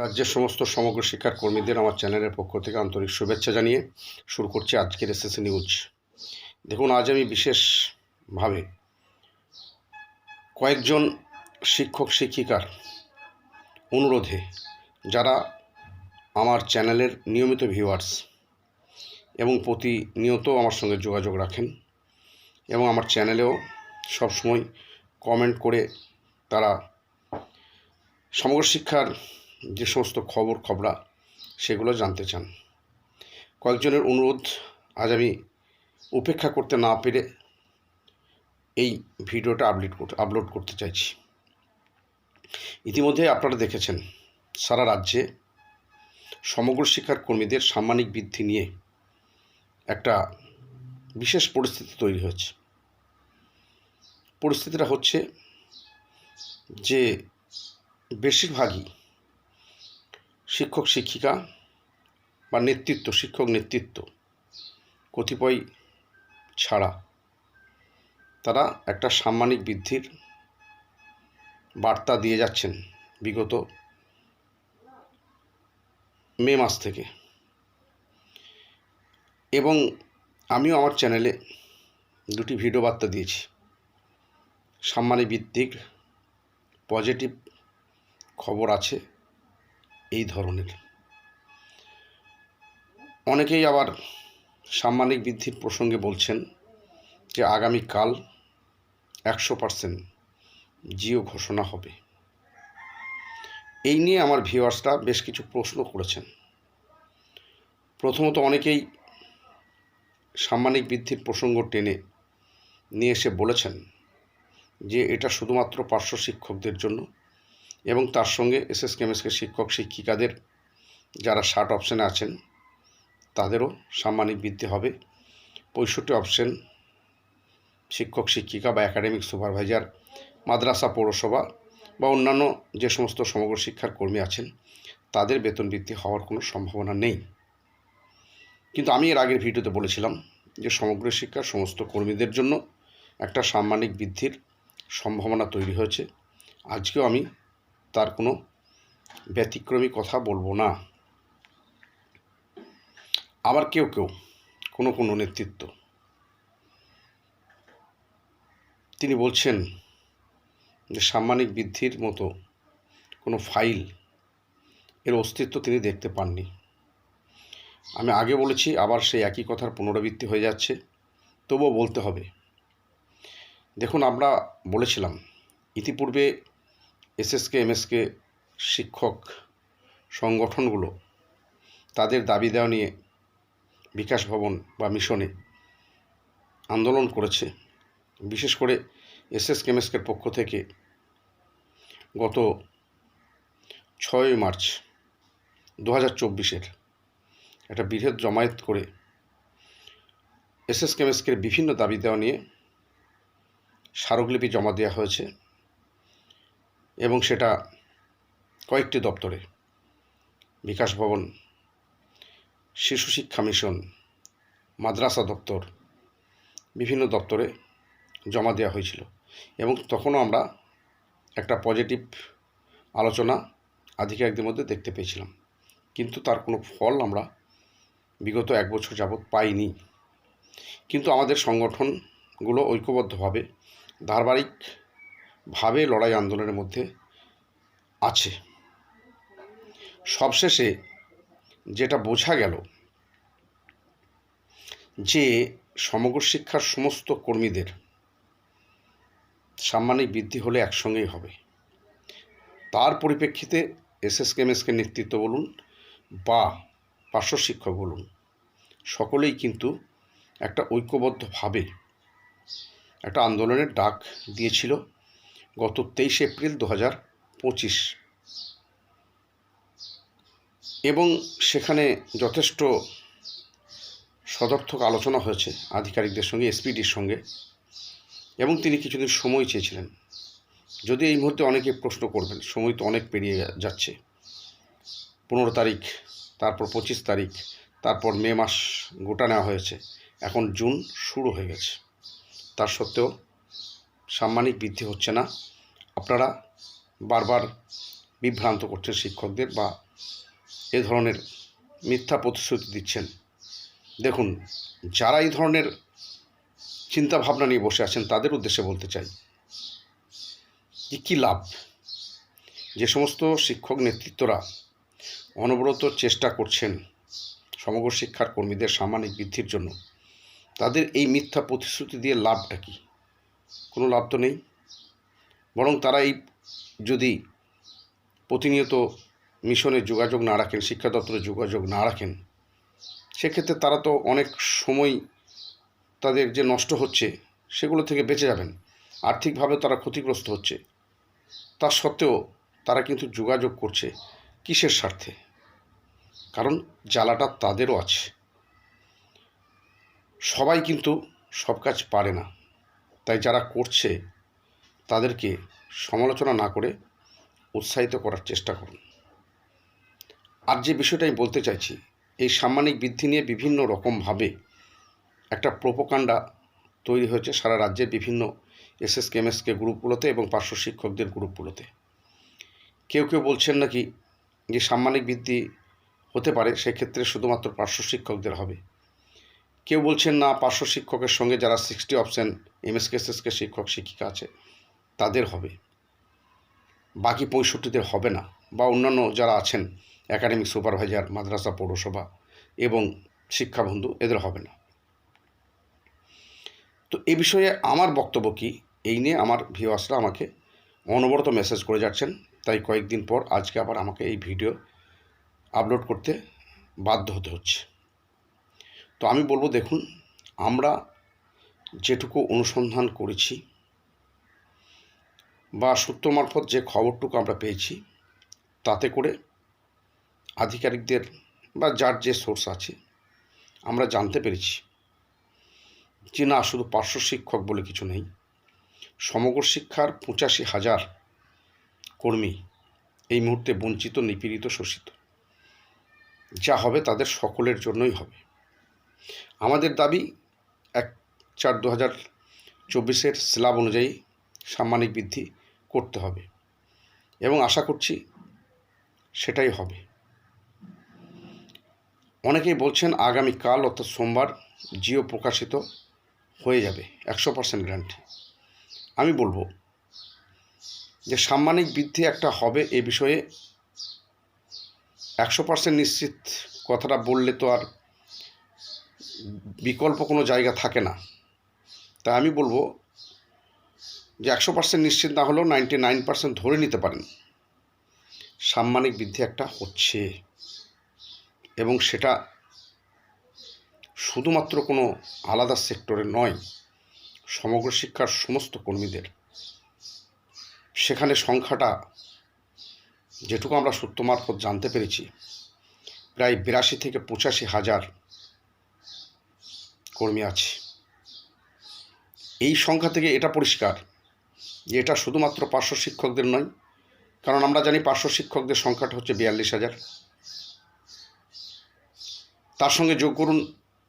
রাজ্যের সমস্ত সমগ্র শিক্ষার কর্মীদের আমার চ্যানেলের পক্ষ থেকে আন্তরিক শুভেচ্ছা জানিয়ে শুরু করছি আজকের এসএসসি নিউজ। দেখুন, আজ আমি বিশেষভাবে কয়েকজন শিক্ষক, শিক্ষিকার অনুরোধে যারা আমার চ্যানেলের নিয়মিত ভিউয়ার্স এবং প্রতিনিয়ত আমার সঙ্গে যোগাযোগ রাখেন এবং আমার চ্যানেলেও সবসময় কমেন্ট করে তারা সমগ্র শিক্ষার যে সমস্ত খবর, খবরা সেগুলো জানতে চান। কয়েকজনের অনুরোধ, আজ আমি উপেক্ষা করতে না পেরে এই ভিডিওটা আপলোড আপলোড করতে চাইছি। ইতিমধ্যে আপনারা দেখেছেন, সারা রাজ্যে সমগ্র শিক্ষার কর্মীদের সাম্মানিক বৃদ্ধি নিয়ে একটা বিশেষ পরিস্থিতি তৈরি হয়েছে। পরিস্থিতিটা হচ্ছে যে বেশিরভাগই শিক্ষক শিক্ষিকা বা নেতৃত্ব, শিক্ষক নেতৃত্ব কতিপয় ছাড়া তারা একটা সাম্মানিক বৃদ্ধির বার্তা দিয়ে যাচ্ছেন বিগত মে মাস থেকে। এবং আমিও আমার চ্যানেলে দুটি ভিডিও বার্তা দিয়েছি। সাম্মানিক বৃদ্ধির পজিটিভ খবর আছে এই ধরনের। অনেকেই আবার সাম্মানিক বৃদ্ধির প্রসঙ্গে বলছেন যে আগামীকাল একশো পার্সেন্ট জিও ঘোষণা হবে। এই নিয়ে আমার ভিউয়ার্সরা বেশ কিছু প্রশ্ন করেছেন। প্রথমত অনেকেই সাম্মানিক বৃদ্ধির প্রসঙ্গ টেনে নিয়ে এসে বলেছেন যে এটা শুধুমাত্র পার্শ্ব শিক্ষকদের জন্য এবং তার সঙ্গে এসএস কেমএসকে শিক্ষক, শিক্ষিকাদের যারা ষাট অপশানে আছেন, তাদেরও সাম্মানিক বৃদ্ধি হবে। পঁয়ষট্টি অপশন শিক্ষক, শিক্ষিকা বা একাডেমিক সুপারভাইজার মাদ্রাসা, পৌরসভা বা অন্যান্য যে সমস্ত সমগ্র শিক্ষার কর্মী আছেন, তাদের বেতন বৃদ্ধি হওয়ার কোনো সম্ভাবনা নেই। কিন্তু আমি এর আগের ভিডিওতে বলেছিলাম যে সমগ্র শিক্ষার সমস্ত কর্মীদের জন্য একটা সাম্মানিক বৃদ্ধির সম্ভাবনা তৈরি হয়েছে। আজকেও আমি তার কোনো ব্যতিক্রমী কথা বলব না। আবার কেউ কেউ, কোনো কোনো নেতৃত্ব। তিনি বলছেন যে সাম্মানিক বৃদ্ধির মতো কোনো ফাইল এর অস্তিত্ব তিনি দেখতে পাননি। আমি আগে বলেছি, আবার সেই একই কথার পুনরাবৃত্তি হয়ে যাচ্ছে। তবুও বলতে হবে। দেখুন, আমরা বলেছিলাম, ইতিপূর্বে এসএসকে, এমএসকে শিক্ষক সংগঠনগুলো তাদের দাবি দেওয়া নিয়ে বিকাশ ভবন বা মিশনে আন্দোলন করেছে। বিশেষ করে এসএস কেমএসকের পক্ষ থেকে গত ছয় মার্চ দু হাজার চব্বিশের একটা বৃহৎ জমায়েত করে এসএস কেমএসকের বিভিন্ন দাবি দেওয়া নিয়ে স্মারকলিপি জমা দেওয়া হয়েছে। এবং সেটা কয়েকটি দপ্তরে। বিকাশ ভবন, শিশু শিক্ষা মিশন, মাদ্রাসা দপ্তর, বিভিন্ন দপ্তরে জমা দেওয়া হয়েছিল এবং তখনও আমরা একটা পজিটিভ আলোচনা আধিকারিকদের মধ্যে দেখতে পেয়েছিলাম। কিন্তু তার কোনো ফল আমরা বিগত এক বছর যাবৎ পাইনি। কিন্তু আমাদের সংগঠনগুলো ঐক্যবদ্ধভাবে ধারাবাহিকভাবে লড়াই আন্দোলনের মধ্যে আছে। সবশেষে যেটা বোঝা গেল যে সমগ্র শিক্ষার সমস্ত কর্মীদের সাম্মানিক বৃদ্ধি হলে একসঙ্গেই হবে। তার পরিপ্রেক্ষিতে এসএস কেমএসকে নেতৃত্ব বলুন বা পার্শ্ব শিক্ষক বলুন, সকলেই কিন্তু একটা ঐক্যবদ্ধভাবে একটা আন্দোলনের ডাক দিয়েছিল। গত তেইশে এপ্রিল দু হাজার পঁচিশ। এবং সেখানে যথেষ্ট সদর্থক আলোচনা হয়েছে আধিকারিকদের সঙ্গে, এসপিডির সঙ্গে, এবং তিনি কিছুদিন সময় চেয়েছিলেন। যদি এই মুহূর্তে অনেকে প্রশ্ন করবেন, সময় তো অনেক পেরিয়ে যাচ্ছে। পনেরো তারিখ, তারপর পঁচিশ তারিখ, তারপর মে মাস গোটা নেওয়া হয়েছে। এখন জুন শুরু হয়ে গেছে। তার সত্ত্বেও সাম্মানিক বৃদ্ধি হচ্ছে না। আপনারা বারবার বিভ্রান্ত করছেন শিক্ষকদের বা এ ধরনের মিথ্যা প্রতিশ্রুতি দিচ্ছেন। দেখুন, যারা এই ধরনের চিন্তা ভাবনা নিয়ে বসে আছেন, তাদের উদ্দেশ্যে বলতে চাই যে কী লাভ? যে সমস্ত শিক্ষক নেতৃত্বরা অনবরত চেষ্টা করছেন সমগ্র শিক্ষার কর্মীদের সাম্মানিক বৃদ্ধির জন্য, তাদের এই মিথ্যা প্রতিশ্রুতি দিয়ে লাভটা কী? কোনো লাভ তো নেই। বরং তারা এই যদি প্রতিনিয়ত মিশনে যোগাযোগ না রাখেন, শিক্ষা দপ্তরে যোগাযোগ না রাখেন, সেক্ষেত্রে তারা তো অনেক সময় তাদের যে নষ্ট হচ্ছে সেগুলো থেকে বেঁচে যাবেন। আর্থিকভাবে তারা ক্ষতিগ্রস্ত হচ্ছে। তা সত্ত্বেও তারা কিন্তু যোগাযোগ করছে কিসের স্বার্থে? কারণ জ্বালাটা তাদেরও আছে। সবাই কিন্তু সব কাজ পারে না। তাই যারা করছে, তাদেরকে সমালোচনা না করে উৎসাহিত করার চেষ্টা করুন। আর যে বিষয়টা আমি বলতে চাইছি, এই সাম্মানিক বৃদ্ধি নিয়ে বিভিন্ন রকমভাবে একটা প্রোপোকাণ্ডা তৈরি হয়েছে সারা রাজ্যের বিভিন্ন এসএস কেমএসকে গ্রুপগুলোতে এবং পার্শ্ব শিক্ষকদের গ্রুপগুলোতে। কেউ কেউ বলছেন নাকি যে সাম্মানিক বৃদ্ধি হতে পারে, সেক্ষেত্রে শুধুমাত্র পার্শ্ব শিক্ষকদের হবে। কেউ বলছেন, না, পার্শ্ব শিক্ষকের সঙ্গে যারা সিক্সটি অপশন এমএসকে এসএসকে শিক্ষক, শিক্ষিকা আছে, তাদের হবে। বাকি পঁয়ষট্টিদের হবে না। বা অন্যান্য যারা আছেন একাডেমিক সুপারভাইজার মাদ্রাসা, পৌরসভা এবং শিক্ষাবন্ধু, এদের হবে না। তো এ বিষয়ে আমার বক্তব্য কি? এই নিয়ে আমার ভিউয়ার্সরা আমাকে অনবরত মেসেজ করে যাচ্ছেন। তাই কয়েকদিন পর আজকে আবার আমাকে এই ভিডিও আপলোড করতে বাধ্য হতে হচ্ছে। তো আমি বলব দেখুন, আমরা যেটুকু অনুসন্ধান করেছি বা সূত্র মারফত যে খবরটুকু আমরা পেয়েছি, তাতে করে আধিকারিকদের বা যার যে সোর্স আছে, আমরা জানতে পেরেছি যে না, শুধু পার্শ্ব শিক্ষক বলে কিছু নেই, সমগ্র শিক্ষার পঁচাশি হাজার কর্মী এই মুহূর্তে বঞ্চিত, নিপীড়িত, শোষিত। যা হবে তাদের সকলের জন্যই হবে। আমাদের দাবি এক চার দু হাজার চব্বিশের স্ল্যাব অনুযায়ী সাম্মানিক বৃদ্ধি করতে হবে এবং আশা করছি সেটাই হবে। অনেকেই বলছেন আগামীকাল অর্থাৎ সোমবার জিও প্রকাশিত হয়ে যাবে, একশো পার্সেন্ট গ্যারান্টি। আমি বলব যে সাম্মানিক বৃদ্ধি একটা হবে এ বিষয়ে একশো পার্সেন্ট নিশ্চিত কথাটা বললে তো আর বিকল্প কোনো জায়গা থাকে না। তা আমি বলব যে একশো পার্সেন্ট নিশ্চিত না হলেও নাইনটি নাইন পার্সেন্ট ধরে নিতে পারেন। সাম্মানিক বৃদ্ধি একটা হচ্ছে। এবং সেটা শুধুমাত্র কোনো আলাদা সেক্টরে নয়, সমগ্র শিক্ষার সমস্ত কর্মীদের। সেখানে সংখ্যাটা যেটুকু আমরা সূত্র মারফত জানতে পেরেছি, প্রায় বিরাশি থেকে পঁচাশি হাজার কর্মী আছে। এই সংখ্যা থেকে এটা পরিষ্কার যে এটা শুধুমাত্র পার্শ্ব শিক্ষকদের নয়, কারণ আমরা জানি পার্শ্ব শিক্ষকদের সংখ্যাটা হচ্ছে বিয়াল্লিশ হাজার। তার সঙ্গে যোগ করুন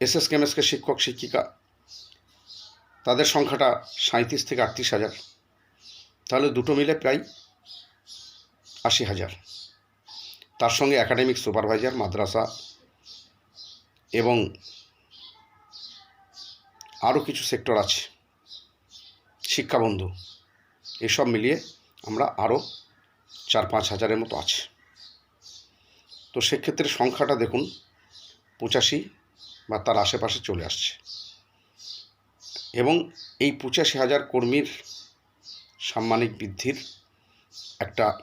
এসএস কেমএসকে শিক্ষক শিক্ষিকা, তাদের সংখ্যাটা সাঁত্রিশ থেকে আটত্রিশ হাজার। তাহলে দুটো মিলে প্রায় আশি হাজার। তার সঙ্গে একাডেমিক সুপারভাইজার মাদ্রাসা এবং আরও কিছু সেক্টর আছে শিক্ষাবন্ধু এসব মিলিয়ে আমরা আরও চার পাঁচ হাজারের মতো আছে। তো সেক্ষেত্রে সংখ্যাটা দেখুন, পঁচাশি বা তার আশেপাশে চলে আসছে। এবং এই পঁচাশি হাজার কর্মীর সাম্মানিক বৃদ্ধির একটা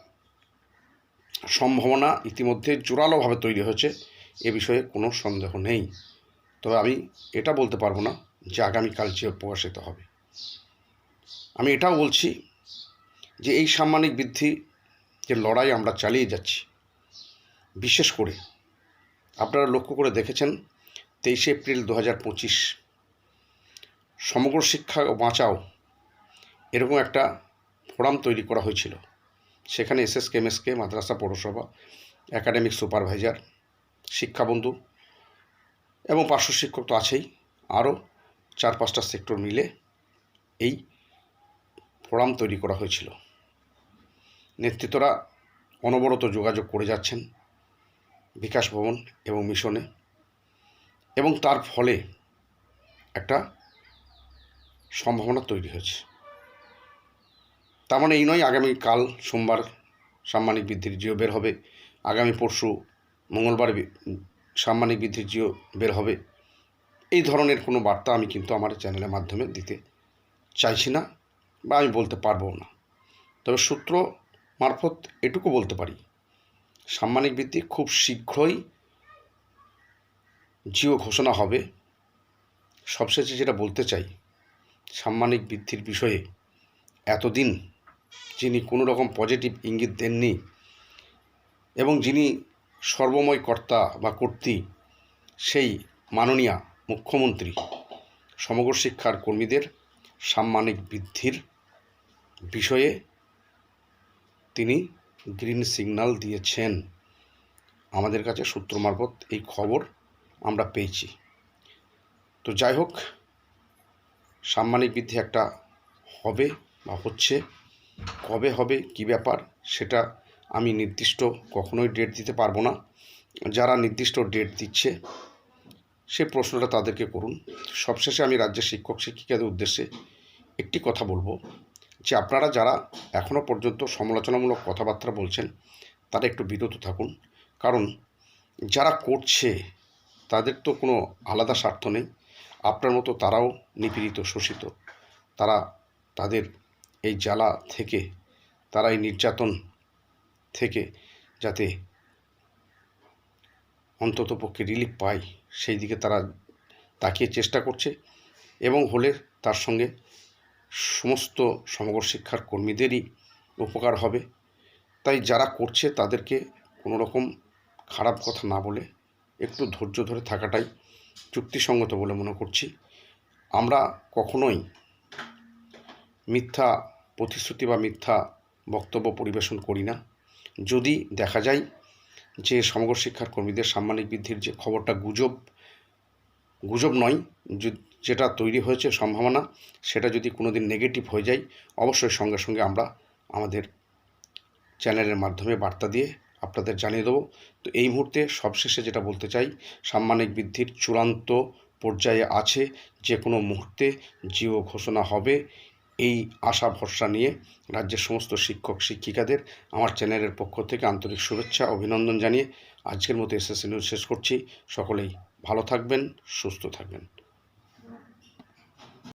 সম্ভাবনা ইতিমধ্যে জোরালোভাবে তৈরি হয়েছে, এ বিষয়ে কোনো সন্দেহ নেই। তবে আমি এটা বলতে পারব না যে আগামীকাল যে প্রকাশিত হবে। আমি এটাও বলছি যে এই সাম্মানিক বৃদ্ধি যে লড়াই আমরা চালিয়ে যাচ্ছি, বিশেষ করে আপনারা লক্ষ্য করে দেখেছেন তেইশে এপ্রিল দু হাজার পঁচিশ, সমগ্র শিক্ষা বাঁচাও এরকম একটা ফোরাম তৈরি করা হয়েছিল। সেখানে এস এস কেমএসকে মাদ্রাসা, পৌরসভা, একাডেমিক সুপারভাইজার, শিক্ষাবন্ধু এবং পার্শ্ব শিক্ষক তো আছেই, আরও চার পাঁচটা সেক্টর মিলে এই ফোরাম তৈরি করা হয়েছিল। নেতৃত্বরা অনবরত যোগাযোগ করে যাচ্ছেন বিকাশ ভবন এবং মিশনে এবং তার ফলে একটা সম্ভাবনা তৈরি হয়েছে। তার মানে এই নয়, আগামী কাল সোমবার সাম্মানিক বৃদ্ধির জিও বের হবে, আগামী পরশু মঙ্গলবার সাম্মানিক বৃদ্ধির জিও বের হবে। এই ধরনের কোনো বার্তা আমি কিন্তু আমার চ্যানেলের মাধ্যমে দিতে চাইছি না বা আমি বলতে পারব না। তবে সূত্র মারফত এটুকু বলতে পারি, সাম্মানিক বৃদ্ধি খুব শীঘ্রই জিও ঘোষণা হবে। সবশেষে যেটা বলতে চাই, সাম্মানিক বৃদ্ধির বিষয়ে এতদিন যিনি কোনো রকম পজিটিভ ইঙ্গিত দেননি এবং যিনি সর্বময় কর্তা বা কর্তী সেই মাননীয়া মুখ্যমন্ত্রী। সমগ্র শিক্ষার কর্মীদের সাম্মানিক বৃদ্ধির বিষয়ে তিনি গ্রিন সিগন্যাল দিয়েছেন। আমাদের কাছে সূত্র মারফত এই খবর আমরা পেয়েছি। তো যাই হোক, সাম্মানিক বৃদ্ধি একটা হবে বা হচ্ছে, কবে হবে, কি ব্যাপার, সেটা আমি নির্দিষ্ট কখনোই ডেট দিতে পারব না। যারা নির্দিষ্ট ডেট দিচ্ছে সে প্রশ্নটা তাদেরকে করুন। সবশেষে আমি রাজ্যের শিক্ষক শিক্ষিকাদের উদ্দেশ্যে একটি কথা বলব যে আপনারা যারা এখনও পর্যন্ত সমালোচনামূলক কথাবার্তা বলছেন, তারা একটু বিরত থাকুন। কারণ যারা করছে, তাদের তো কোনো আলাদা স্বার্থ নেই। আপনার মতো তারাও নিপীড়িত, শোষিত। তারা তাদের এই জ্বালা থেকে, তারা এই নির্যাতন থেকে যাতে অন্তত পক্ষে রিলিফ পায়, সেই দিকে তারা তাকিয়ে চেষ্টা করছে এবং হলে তার সঙ্গে সমস্ত সমগ্র শিক্ষার কর্মীদেরই উপকার হবে। তাই যারা করছে তাদেরকে কোনো রকম খারাপ কথা না বলে একটু ধৈর্য ধরে থাকাটাই যুক্তিসঙ্গত বলে মনে করছি। আমরা কখনোই মিথ্যা প্রতিশ্রুতি বা মিথ্যা বক্তব্য পরিবেশন করি না। যদি দেখা যায় যে সমগ্র শিক্ষার কর্মীদের সাম্মানিক বৃদ্ধির যে খবরটা গুজব গুজব নয় যেটা তৈরি হয়েছে সম্ভাবনা, সেটা যদি কোনো দিন নেগেটিভ হয়ে যায়, অবশ্যই সঙ্গে সঙ্গে আমরা আমাদের চ্যানেলের মাধ্যমে বার্তা দিয়ে আপনাদের জানিয়ে দেবো। তো এই মুহূর্তে সবশেষে যেটা বলতে চাই, সাম্মানিক বৃদ্ধির চূড়ান্ত পর্যায়ে আছে যে কোনো মুহূর্তে জিও ঘোষণা হবে এই আশা ভরসা নিয়ে রাজ্যের সমস্ত শিক্ষক, শিক্ষিকাদের আমার চ্যানেলের পক্ষ থেকে আন্তরিক শুভেচ্ছা, অভিনন্দন জানিয়ে আজকের মতো এসএসসি নিউজ শেষ করছি। সকলেই ভালো থাকবেন, সুস্থ থাকবেন।